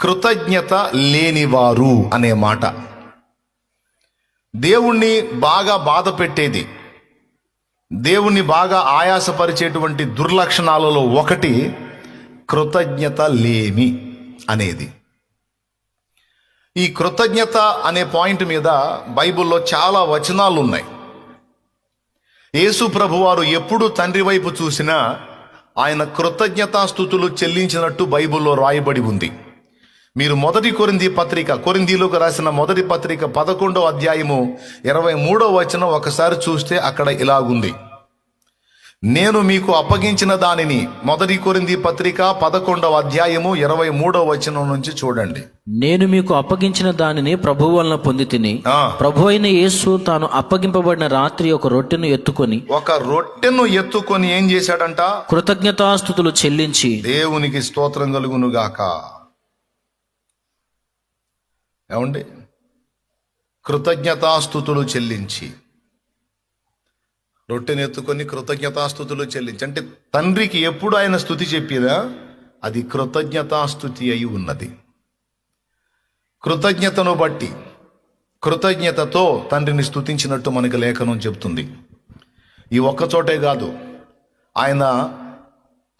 కృతజ్ఞత లేనివారు అనే మాట. దేవుణ్ణి బాగా బాధ పెట్టేది దేవుణ్ణి బాగా ఆయాసపరిచేటువంటి దుర్లక్షణాలలో ఒకటి కృతజ్ఞత లేమి అనేది. ఈ కృతజ్ఞత అనే పాయింట్ మీద బైబిల్లో చాలా వచనాలు ఉన్నాయి యేసు ప్రభువారు ఎప్పుడు తండ్రి వైపు చూసినా ఆయన కృతజ్ఞతాస్థుతులు చెల్లించినట్టు బైబిల్లో రాయబడి ఉంది. మీరు మొదటి కొరింది పత్రిక కొరిందీలోకి రాసిన మొదటి పత్రిక పదకొండో అధ్యాయము ఇరవై మూడో వచనం ఒకసారి చూస్తే అక్కడ ఇలాగుంది. నేను మీకు అప్పగించిన దానిని మొదటి కొరింది పత్రిక పదకొండవ అధ్యాయము ఇరవై మూడో వచనం నుంచి చూడండి. నేను మీకు అప్పగించిన దానిని ప్రభు వలన పొంది తిని ప్రభు అయిన యేసు తాను అప్పగింపబడిన రాత్రి ఒక రొట్టెను ఎత్తుకొని ఒక రొట్టెను ఎత్తుకొని ఏం చేశాడంట? కృతజ్ఞతాస్థుతులు చెల్లించి దేవునికి స్తోత్రం కలుగునుగాక. ఏమండి? కృతజ్ఞతాస్థుతులు చెల్లించి. రొట్టెను ఎత్తుకొని కృతజ్ఞతాస్థుతులు చెల్లించి. అంటే తండ్రికి ఎప్పుడు ఆయన స్థుతి చెప్పినా అది కృతజ్ఞతాస్థుతి అయి ఉన్నది. కృతజ్ఞతను బట్టి కృతజ్ఞతతో తండ్రిని స్థుతించినట్టు మనకు లేఖనం చెప్తుంది. ఈ ఒక్క చోటే కాదు. ఆయన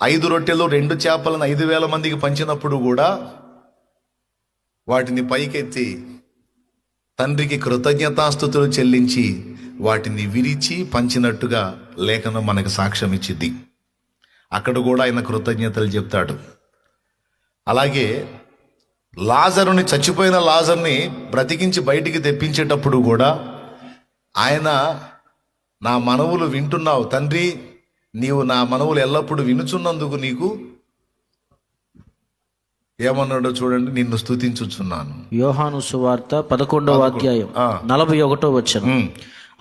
ఐదు రొట్టెలు రెండు చేపలను ఐదు వేల మందికి పంచినప్పుడు కూడా వాటిని పైకెత్తి తండ్రికి కృతజ్ఞతాస్థుతులు చెల్లించి వాటిని విరిచి పంచినట్టుగా లేఖనం మనకు సాక్ష్యం ఇచ్చింది అక్కడ కూడా ఆయన కృతజ్ఞతలు చెప్తాడు. అలాగే లాజరుని చచ్చిపోయిన లాజర్ని బ్రతికించి బయటికి తెప్పించేటప్పుడు కూడా ఆయన నా మనవులు వింటున్నావు. తండ్రి నీవు నా మనవులు ఎల్లప్పుడూ వినుచున్నందుకు నీకు ఏమన్నాడో చూడండి నిన్ను స్తుతించుచున్నాను. యోహాను సువార్త పదకొండవ అధ్యాయం. నలభై ఒకటో వచ్చను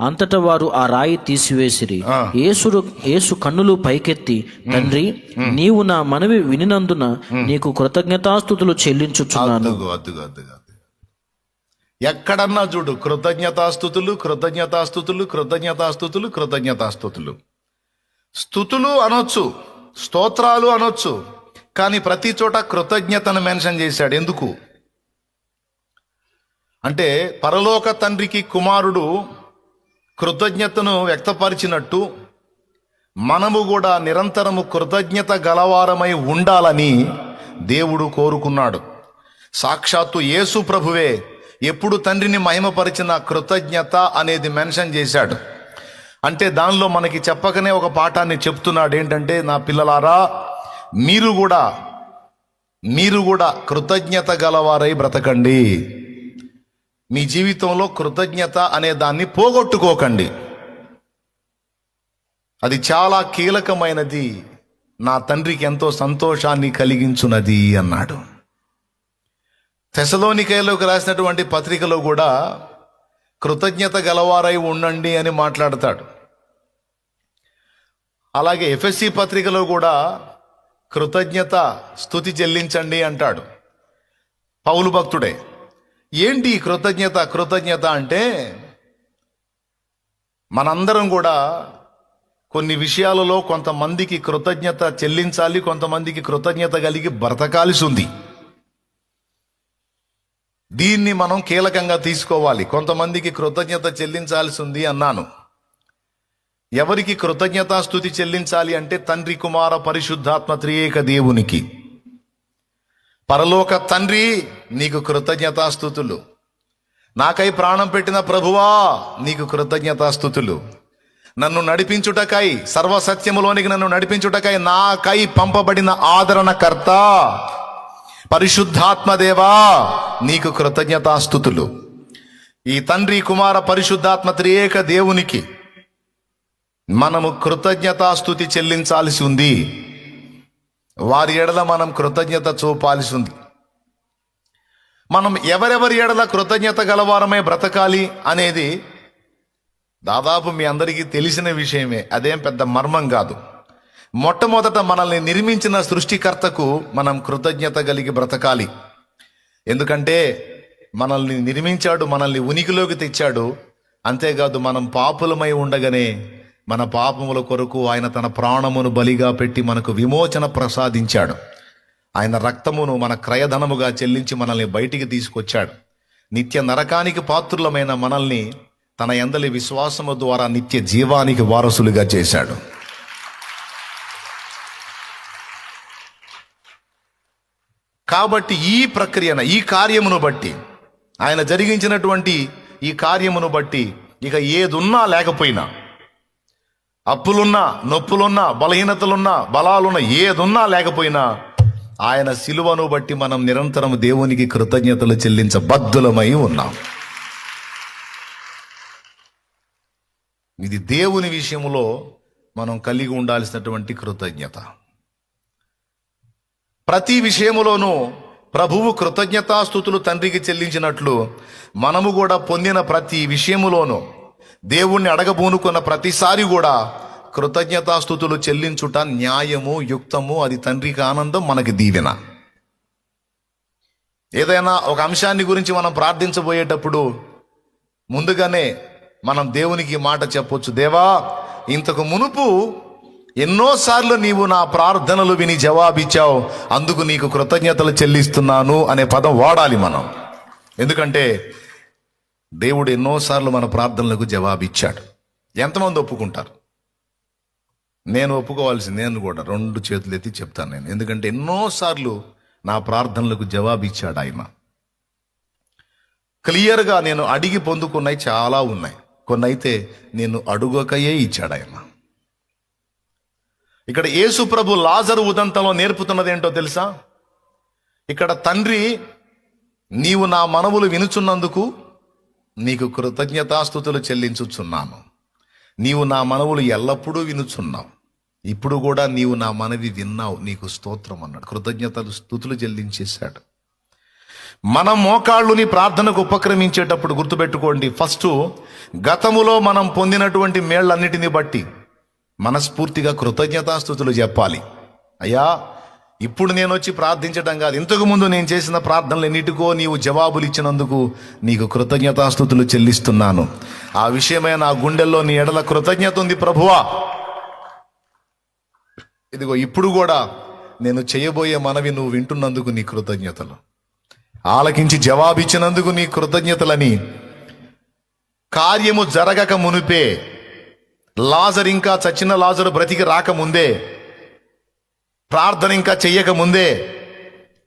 అంతటా వారు ఆ రాయి తీసివేసిరి. యేసుడు యేసు కన్నులు పైకెత్తి తండ్రి నీవు నా మనవి వినినందున నీకు కృతజ్ఞతాస్థుతులు చెల్లించుచున్నాను. ఎక్కడన్నా చూడు కృతజ్ఞతాస్థుతులు కృతజ్ఞతాస్థుతులు కృతజ్ఞతాస్థుతులు కృతజ్ఞతాస్థుతులు స్థుతులు అనొచ్చు స్తోత్రాలు అనొచ్చు కానీ ప్రతి చోట కృతజ్ఞతను మెన్షన్ చేశాడు. ఎందుకు? అంటే పరలోక తండ్రికి కుమారుడు కృతజ్ఞతను వ్యక్తపరిచినట్టు మనము కూడా నిరంతరము కృతజ్ఞత గలవారమై ఉండాలని దేవుడు కోరుకున్నాడు. సాక్షాత్తు యేసు ప్రభువే ఎప్పుడు తండ్రిని మహిమపరిచిన కృతజ్ఞత అనేది మెన్షన్ చేశాడు. అంటే దానిలో మనకి చెప్పకనే ఒక పాఠాన్ని చెప్తున్నాడు. ఏంటంటే నా పిల్లలారా మీరు కూడా మీరు కూడా కృతజ్ఞత గలవారై బ్రతకండి. మీ జీవితంలో కృతజ్ఞత అనే దాన్ని పోగొట్టుకోకండి. అది చాలా కీలకమైనది. నా తండ్రికి ఎంతో సంతోషాన్ని కలిగించున్నది అన్నాడు. తెసలోనికైలోకి రాసినటువంటి పత్రికలో కూడా కృతజ్ఞత గలవారై ఉండండి అని మాట్లాడతాడు. అలాగే ఎఫ్ఎస్సి పత్రికలో కూడా కృతజ్ఞత స్థుతి చెల్లించండి అంటాడు. పౌలు భక్తుడే ఏంటి కృతజ్ఞత కృతజ్ఞత అంటే మనందరం కూడా కొన్ని విషయాలలో కొంతమందికి కృతజ్ఞత చెల్లించాలి కొంతమందికి కృతజ్ఞత కలిగి బ్రతకాల్సి ఉంది. దీన్ని మనం కీలకంగా తీసుకోవాలి. కొంతమందికి కృతజ్ఞత చెల్లించాల్సి ఉంది అన్నాను. ఎవరికి కృతజ్ఞతాస్థుతి చెల్లించాలి అంటే తండ్రి కుమార పరిశుద్ధాత్మ త్రియేక దేవునికి. పరలోక తండ్రి నీకు కృతజ్ఞతాస్థుతులు. నాకై ప్రాణం పెట్టిన ప్రభువా నీకు కృతజ్ఞతాస్థుతులు. నన్ను నడిపించుటకై సర్వసత్యములోనికి నన్ను నడిపించుటకై నాకై పంపబడిన ఆదరణకర్త పరిశుద్ధాత్మదేవా నీకు కృతజ్ఞతాస్థుతులు. ఈ తండ్రి కుమార పరిశుద్ధాత్మ త్రియేక దేవునికి మనము కృతజ్ఞతాస్థుతి చెల్లించాల్సి ఉంది. వారి ఎడల మనం కృతజ్ఞత చూపాల్సి ఉంది. మనం ఎవరెవరి ఎడల కృతజ్ఞత గలవారమే బ్రతకాలి అనేది దాదాపు మీ అందరికీ తెలిసిన విషయమే. అదేం పెద్ద మర్మం కాదు. మొట్టమొదట మనల్ని నిర్మించిన సృష్టికర్తకు మనం కృతజ్ఞత కలిగి బ్రతకాలి. ఎందుకంటే మనల్ని నిర్మించాడు మనల్ని ఉనికిలోకి తెచ్చాడు. అంతేకాదు మనం పాపులమై ఉండగానే మన పాపముల కొరకు ఆయన తన ప్రాణమును బలిగా పెట్టి మనకు విమోచన ప్రసాదించాడు. ఆయన రక్తమును మన క్రయధనముగా చెల్లించి మనల్ని బయటికి తీసుకొచ్చాడు. నిత్య నరకానికి పాత్రులమైన మనల్ని తన ఎందలి విశ్వాసము ద్వారా నిత్య జీవానికి వారసులుగా చేశాడు. కాబట్టి ఈ ప్రక్రియన ఈ కార్యమును బట్టి ఆయన జరిగించినటువంటి ఈ కార్యమును బట్టి ఇక ఏదున్నా లేకపోయినా అప్పులున్నా నొప్పులున్నా బలహీనతలున్నా బలాలున్నా ఏదున్నా లేకపోయినా ఆయన సిలువను బట్టి మనం నిరంతరం దేవునికి కృతజ్ఞతలు చెల్లించబద్ధులమై ఉన్నాం. ఇది దేవుని విషయంలో మనం కలిగి ఉండాల్సినటువంటి కృతజ్ఞత. ప్రతి విషయములోనూ ప్రభువు కృతజ్ఞతాస్థుతులు తండ్రికి చెల్లించినట్లు మనము కూడా పొందిన ప్రతి విషయములోనూ దేవుణ్ణి అడగబూనుకున్న ప్రతిసారి కూడా కృతజ్ఞతాస్థుతులు చెల్లించుట న్యాయము యుక్తము అది తండ్రికి ఆనందం మనకి దీవెన. ఏదైనా ఒక అంశాన్ని గురించి మనం ప్రార్థించబోయేటప్పుడు ముందుగానే మనం దేవునికి మాట చెప్పొచ్చు. దేవా ఇంతకు మునుపు ఎన్నోసార్లు నీవు నా ప్రార్థనలు విని జవాబిచ్చావు. అందుకు నీకు కృతజ్ఞతలు చెల్లిస్తున్నాను అనే పదం వాడాలి మనం. ఎందుకంటే దేవుడు ఎన్నోసార్లు మన ప్రార్థనలకు జవాబిచ్చాడు. ఎంతమంది ఒప్పుకుంటారు? నేను ఒప్పుకోవాల్సింది నేను కూడా రెండు చేతులు ఎత్తి చెప్తాను నేను. ఎందుకంటే ఎన్నోసార్లు నా ప్రార్థనలకు జవాబిచ్చాడు ఆయన. క్లియర్గా నేను అడిగి పొందుకున్నాయి చాలా ఉన్నాయి. కొన్ని అయితే నేను అడుగకయే ఇచ్చాడు ఆయన. ఇక్కడ యేసు ప్రభు లాజరు ఉదంతంలో నేర్పుతున్నది ఏంటో తెలుసా? ఇక్కడ తండ్రి నీవు నా మనవులు వినుచున్నందుకు నీకు కృతజ్ఞతాస్థుతులు చెల్లించుచున్నాను. నీవు నా మనవులు ఎల్లప్పుడూ వినుచున్నావు. ఇప్పుడు కూడా నీవు నా మనవి విన్నావు. నీకు స్తోత్రం అన్నాడు. కృతజ్ఞతలు స్థుతులు చెల్లించేశాడు. మన మోకాళ్ళుని ప్రార్థనకు ఉపక్రమించేటప్పుడు గుర్తుపెట్టుకోండి. ఫస్ట్ గతములో మనం పొందినటువంటి మేళ్ళన్నిటిని బట్టి మనస్ఫూర్తిగా కృతజ్ఞతాస్థుతులు చెప్పాలి. అయ్యా ఇప్పుడు నేను వచ్చి ప్రార్థించడం కాదు. ఇంతకుముందు నేను చేసిన ప్రార్థనలు ఎన్నిటికో నీవు జవాబులు ఇచ్చినందుకు నీకు కృతజ్ఞతాస్థుతులు చెల్లిస్తున్నాను. ఆ విషయమైన నా గుండెల్లో నీ ఎడల కృతజ్ఞత ఉంది ప్రభువా. ఇదిగో ఇప్పుడు కూడా నేను చేయబోయే మనవి నువ్వు వింటున్నందుకు నీ కృతజ్ఞతలు. ఆలకించి జవాబిచ్చినందుకు నీ కృతజ్ఞతలని. కార్యము జరగక మునిపే లాజర్ ఇంకా చచ్చిన లాజరు బ్రతికి రాకముందే ప్రార్థన ఇంకా చెయ్యక ముందే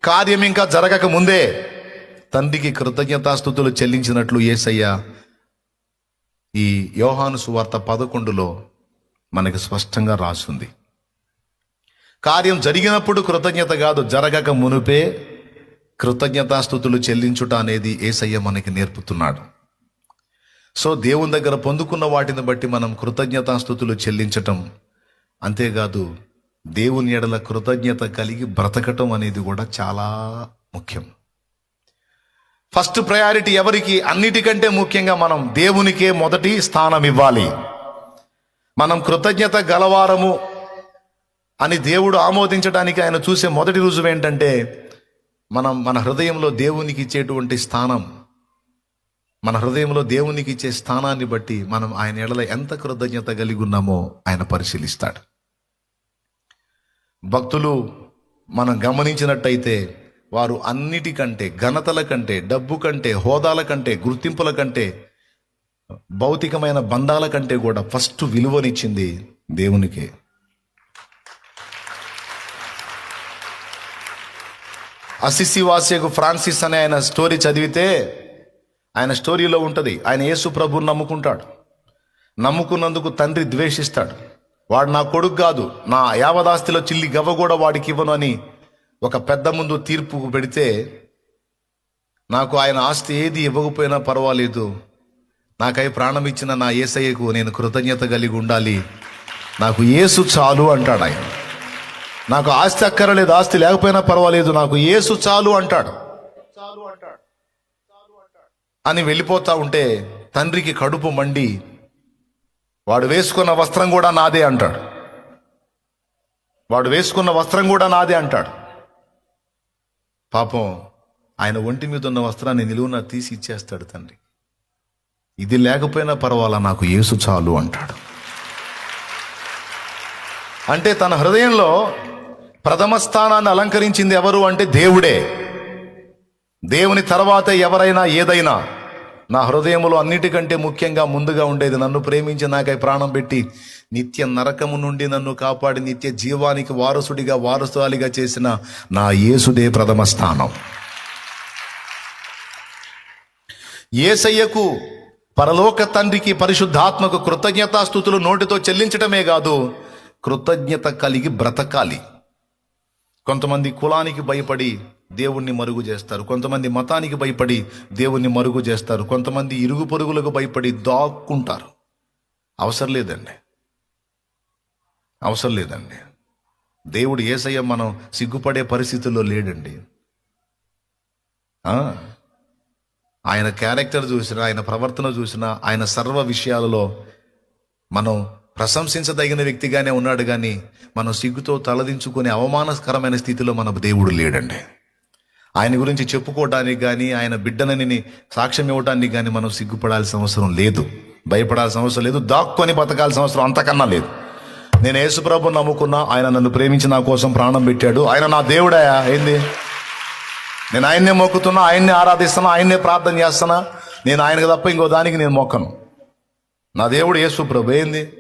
కార్యం ఇంకా జరగక ముందే తండ్రికి కృతజ్ఞతాస్థుతులు చెల్లించినట్లు ఏసయ్య ఈ యోహాను సువార్త పదకొండులో మనకి స్పష్టంగా రాసుంది. కార్యం జరిగినప్పుడు కృతజ్ఞత కాదు జరగక మునుపే కృతజ్ఞతాస్థుతులు చెల్లించుట అనేది ఏసయ్య మనకి నేర్పుతున్నాడు. సో దేవుని దగ్గర పొందుకున్న వాటిని బట్టి మనం కృతజ్ఞతాస్థుతులు చెల్లించటం అంతేకాదు దేవుని ఎడల కృతజ్ఞత కలిగి బ్రతకటం అనేది కూడా చాలా ముఖ్యం. ఫస్ట్ ప్రయారిటీ ఎవరికి? అన్నిటికంటే ముఖ్యంగా మనం దేవునికే మొదటి స్థానం ఇవ్వాలి. మనం కృతజ్ఞత గలవారము అని దేవుడు ఆమోదించడానికి ఆయన చూసే మొదటి రుజువు ఏంటంటే మనం మన హృదయంలో దేవునికి ఇచ్చేటువంటి స్థానం మన హృదయంలో దేవునికి ఇచ్చే స్థానాన్ని బట్టి మనం ఆయన ఎడల ఎంత కృతజ్ఞత కలిగి ఉన్నామో ఆయన పరిశీలిస్తాడు. భక్తులు మనం గమనించినట్టయితే వారు అన్నిటికంటే ఘనతల కంటే డబ్బు కంటే హోదాల కంటే గుర్తింపుల కంటే భౌతికమైన బంధాల కంటే కూడా ఫస్ట్ విలువనిచ్చింది దేవునికే. అసిసి వాసేకు ఫ్రాన్సిస్ అనే ఆయన స్టోరీ చదివితే ఆయన స్టోరీలో ఉంటుంది. ఆయన యేసు ప్రభుని నమ్ముకుంటాడు. నమ్ముకున్నందుకు తండ్రి ద్వేషిస్తాడు. వాడు నా కొడుకు కాదు నా యావదాస్తిలో చిల్లి గవ్వ కూడా వాడికి ఇవ్వను అని ఒక పెద్ద ముందు తీర్పు పెడితే నాకు ఆయన ఆస్తి ఏది ఇవ్వకపోయినా పర్వాలేదు. నాకై ప్రాణం ఇచ్చిన నా ఏసయ్యకు నేను కృతజ్ఞత కలిగి ఉండాలి. నాకు ఏసు చాలు అంటాడు ఆయన. నాకు ఆస్తి అక్కరలేదు ఆస్తి లేకపోయినా పర్వాలేదు నాకు ఏసు చాలు అంటాడు. అని వెళ్ళిపోతా ఉంటే తండ్రికి కడుపు మండి వాడు వేసుకున్న వస్త్రం కూడా నాదే అంటాడు. వాడు వేసుకున్న వస్త్రం కూడా నాదే అంటాడు. పాపం ఆయన ఒంటి మీద ఉన్న వస్త్రాన్ని నిలువున తీసి ఇచ్చేస్తాడు తండ్రి. ఇది లేకపోయినా పర్వాలా నాకు యేసు చాలు అంటాడు. అంటే తన హృదయంలో ప్రథమ స్థానాన్ని అలంకరించింది ఎవరు అంటే దేవుడే. దేవుని తర్వాత ఎవరైనా ఏదైనా నా హృదయంలో అన్నిటికంటే ముఖ్యంగా ముందుగా ఉండేది నన్ను ప్రేమించి నాకై ప్రాణం పెట్టి నిత్య నరకము నుండి నన్ను కాపాడి నిత్య జీవానికి వారసుడిగా వారసురాలిగా చేసిన నా యేసుదే ప్రథమ స్థానం. ఏసయ్యకు పరలోక తండ్రికి పరిశుద్ధాత్మకు కృతజ్ఞతాస్థుతులు నోటితో చెల్లించటమే కాదు కృతజ్ఞత కలిగి బ్రతకాలి. కొంతమంది కులానికి భయపడి దేవుణ్ణి మరుగు చేస్తారు. కొంతమంది మతానికి భయపడి దేవుణ్ణి మరుగు చేస్తారు. కొంతమంది ఇరుగు పొరుగులకు భయపడి దాక్కుంటారు. అవసరం లేదండి. అవసరం లేదండి. దేవుడు ఏసయ్య మనం సిగ్గుపడే పరిస్థితుల్లో లేడండి. ఆయన క్యారెక్టర్ చూసినా ఆయన ప్రవర్తన చూసినా ఆయన సర్వ విషయాలలో మనం ప్రశంసించదగిన వ్యక్తిగానే ఉన్నాడు కానీ మనం సిగ్గుతో తలదించుకునే అవమానకరమైన స్థితిలో మన దేవుడు లేడండి. ఆయన గురించి చెప్పుకోవడానికి కానీ ఆయన బిడ్డనని సాక్ష్యం ఇవ్వడానికి కానీ మనం సిగ్గుపడాల్సిన అవసరం లేదు. భయపడాల్సిన అవసరం లేదు. దాక్కొని బతకాల్సిన అవసరం అంతకన్నా లేదు. నేను యేసుప్రభు నమ్ముకున్నా ఆయన నన్ను ప్రేమించి నా కోసం ప్రాణం పెట్టాడు. ఆయన నా దేవుడాయా ఏంది? నేను ఆయన్నే మొక్కుతున్నా ఆయన్నే ఆరాధిస్తున్నా ఆయన్నే ప్రార్థన చేస్తున్నా. నేను ఆయనకు తప్ప ఇంకో దానికి నేను మొక్కను. నా దేవుడు యేసుప్రభు ఏంది?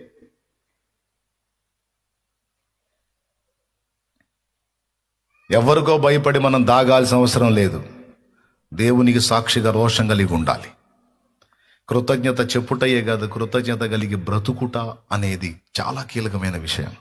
ఎవరికో భయపడి మనం దాగాల్సిన అవసరం లేదు. దేవునికి సాక్షిగా రోషం కలిగి ఉండాలి. కృతజ్ఞత చెప్పుటయే కాదు కృతజ్ఞత కలిగి బ్రతుకుట అనేది చాలా కీలకమైన విషయం.